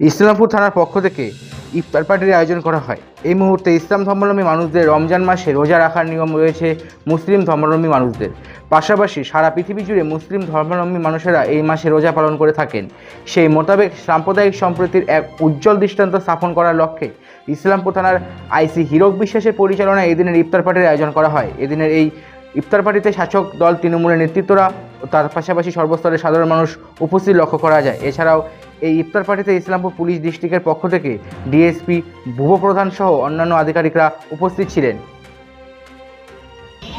ইসলামপুর থানার পক্ষ থেকে ইফতার পার্টির আয়োজন করা হয়। এই মুহূর্তে ইসলাম ধর্মাবলম্বী মানুষদের রমজান মাসে রোজা রাখার নিয়ম রয়েছে মুসলিম ধর্মাবলম্বী মানুষদের। পাশাপাশি সারা পৃথিবী জুড়ে মুসলিম ধর্মাবলম্বী মানুষেরা এই মাসে রোজা পালন করে থাকেন। সেই মোতাবেক সাম্প্রদায়িক সম্প্রীতির এক উজ্জ্বল দৃষ্টান্ত স্থাপন করার লক্ষ্যে ইসলামপুর থানার আইসি হীরক বিশ্বাসের পরিচালনায় এদিনের ইফতার পার্টির আয়োজন করা হয়। এদিনের এই ইফতার পার্টিতে শাসক দল তৃণমূলের নেতৃত্বরা তার পাশাপাশি সর্বস্তরের সাধারণ মানুষ উপস্থিত লক্ষ্য করা যায়। এছাড়াও এই ইফতার পার্টিতে ইসলামপুর পুলিশ ডিস্ট্রিক্টের পক্ষ থেকে ডিএসপি ভুব প্রধান সহ অন্যান্য আধিকারিকরা উপস্থিত ছিলেন।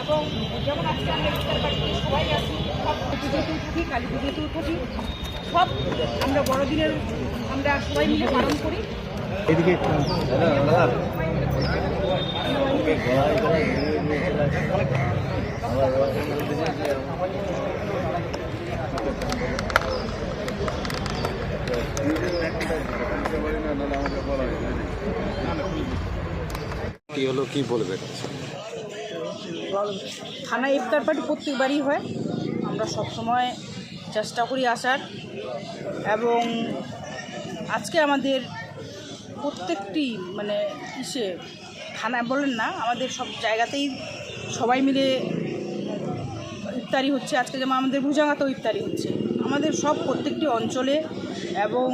এবং যেমন আজকে আমরা ইফতার পার্টিতে সবাই আসি সব থাকি কালী পুজোতেও থাকি সব আমরা বড়দিনের আমরা সবাই মিলে পালন করি। কি হলো, কি বলবেন থানা ইফতার পার্টি প্রত্যেকবারই হয়। আমরা সব সময় চেষ্টা করি আসার। এবং আজকে আমাদের প্রত্যেকটি মানে ইসে থানা বলেন না, আমাদের সব জায়গাতেই সবাই মিলে ইফতারি হচ্ছে। আজকে যেমন আমাদের ভুজাঙ্গাতেও ইফতারি হচ্ছে। আমাদের সব প্রত্যেকটি অঞ্চলে এবং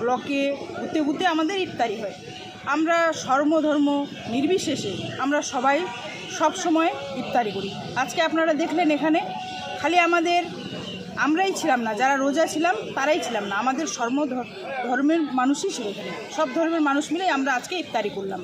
ব্লকে ঘুরতে ঘুরতে আমাদের ইফতারি হয়। আমরা সর্বধর্ম নির্বিশেষে আমরা সবাই সব সময় ইফতারি করি। আজকে আপনারা দেখলেন এখানে, খালি আমাদের আমরাই ছিলাম না, যারা রোজা ছিলাম তারাই ছিলাম না। আমাদের সর্ব ধর্মের মানুষই ছিল এখানে। সব ধর্মের মানুষ মিলেই আমরা আজকে ইফতারি করলাম।